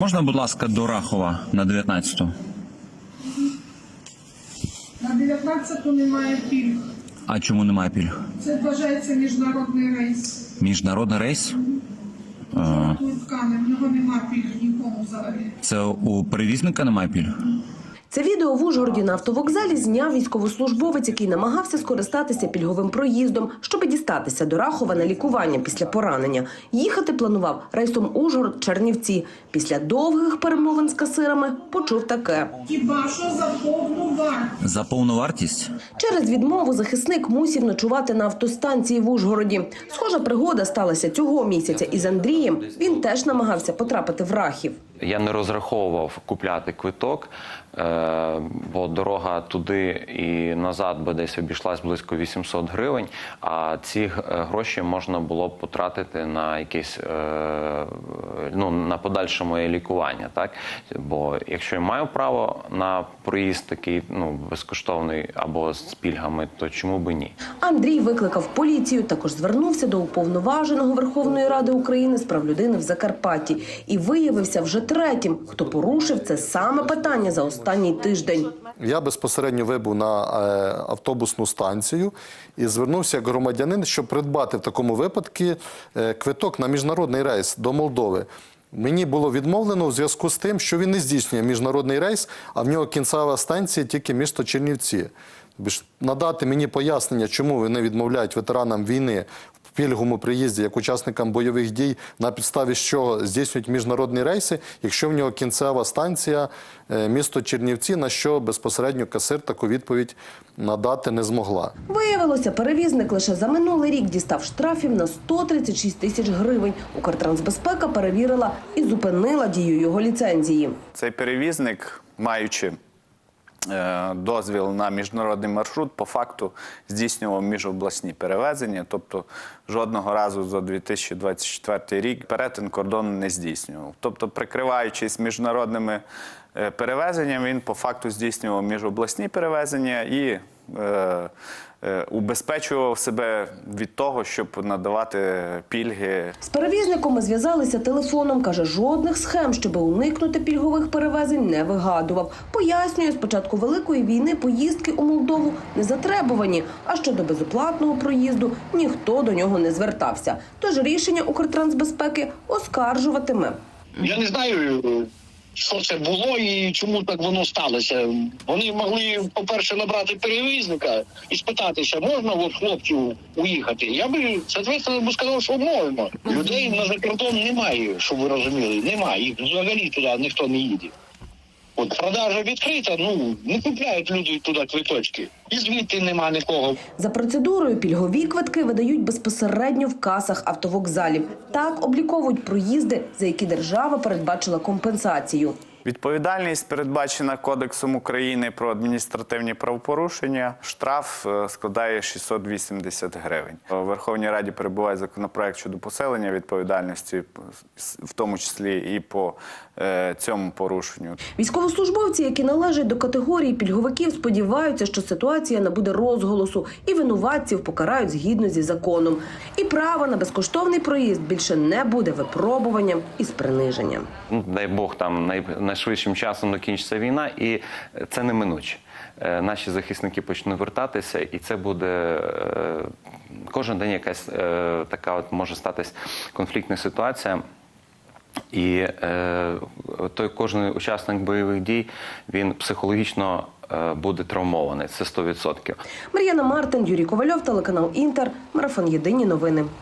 Можна, будь ласка, до Рахова на 19-ту? На 19-ту немає пільг. А чому немає пільг? Це вважається міжнародний рейс. Міжнародний рейс? Квитками, в нього немає пільг нікому взагалі. це у перевізника немає пільг? Це відео в Ужгороді на автовокзалі зняв військовослужбовець, який намагався скористатися пільговим проїздом, щоб дістатися до Рахова на лікування після поранення. Їхати планував рейсом Ужгород Чернівці. Після довгих перемовин з касирами почув таке. Хіба що за повну вартість. За повну вартість? Через відмову захисник мусів ночувати на автостанції в Ужгороді. Схожа пригода сталася цього місяця із Андрієм. Він теж намагався потрапити в Рахів. Я не розраховував купляти квиток, е, бо дорога туди і назад би десь обійшлась близько 800 гривень. А ці е, гроші можна було б потратити на якесь е, ну на подальше моє лікування. Так бо якщо я маю право на проїзд такий ну безкоштовний або з пільгами, то чому би ні? Андрій викликав поліцію, також звернувся до уповноваженого Верховної Ради України з прав людини в Закарпатті і виявився вже третім, хто порушив це саме питання за останній тиждень. Я безпосередньо вибув на е, автобусну станцію і звернувся як громадянин, щоб придбати в такому випадку е, квиток на міжнародний рейс до Молдови. Мені було відмовлено у зв'язку з тим, що він не здійснює міжнародний рейс, а в нього кінцева станція тільки місто Чернівці. Надати мені пояснення, чому вони відмовляють ветеранам війни в пільговому приїзді як учасникам бойових дій, на підставі чого здійснюють міжнародні рейси, якщо в нього кінцева станція е, місто Чернівці, на що безпосередньо касир таку відповідь надати не змогла. Виявилося, перевізник лише за минулий рік дістав штрафів на 136 тисяч гривень. Укртрансбезпека перевірила і зупинила дію його ліцензії. Цей перевізник, маючи дозвіл на міжнародний маршрут, по факту здійснював міжобласні перевезення, тобто жодного разу за 2024 рік перетин кордону не здійснював. Тобто, прикриваючись міжнародними е, перевезеннями, він по факту здійснював міжобласні перевезення і е, е, убезпечував себе від того, щоб надавати пільги З перевізником ми зв'язалися телефоном. Каже, жодних схем, щоб уникнути пільгових перевезень, не вигадував. Пояснює, з початку великої війни поїздки у Молдову не затребувані. А щодо безоплатного проїзду ніхто до нього не звертався. Тож рішення Укртрансбезпеки оскаржуватиме. Я не знаю, що це було і чому так воно сталося. Вони могли, по-перше, набрати перевізника і спитатися, можна от хлопців уїхати. Я би, соответственно, би сказав, що можна. Людей на закордон немає, щоб ви розуміли. Немає. Їх взагалі туди ніхто не їде. От продажа відкрита, ну не купляють люди туди квиточки. І звідти нема нікого. За процедурою пільгові квитки видають безпосередньо в касах автовокзалів. Так обліковують проїзди, за які держава передбачила компенсацію. Відповідальність передбачена Кодексом України про адміністративні правопорушення. Штраф е, складає 680 гривень. У Верховній Раді перебуває законопроект щодо посилення відповідальності, в тому числі і по е, цьому порушенню. Військовослужбовці, які належать до категорії пільговиків, сподіваються, що ситуація набуде розголосу і винуватців покарають згідно зі законом. І право на безкоштовний проїзд більше не буде випробуванням із приниженням. ну, дай Бог, там най, найшвидшим часом закінчиться війна, і це неминуче. Е, Наші захисники почнуть вертатися, і це буде е, кожен день якась е, така от може статись конфліктна ситуація. І е, той кожен учасник бойових дій він психологічно е, буде травмований. Це 100%. Мар'яна Мартин, Юрій Ковальов, телеканал Інтер, марафон Єдині новини.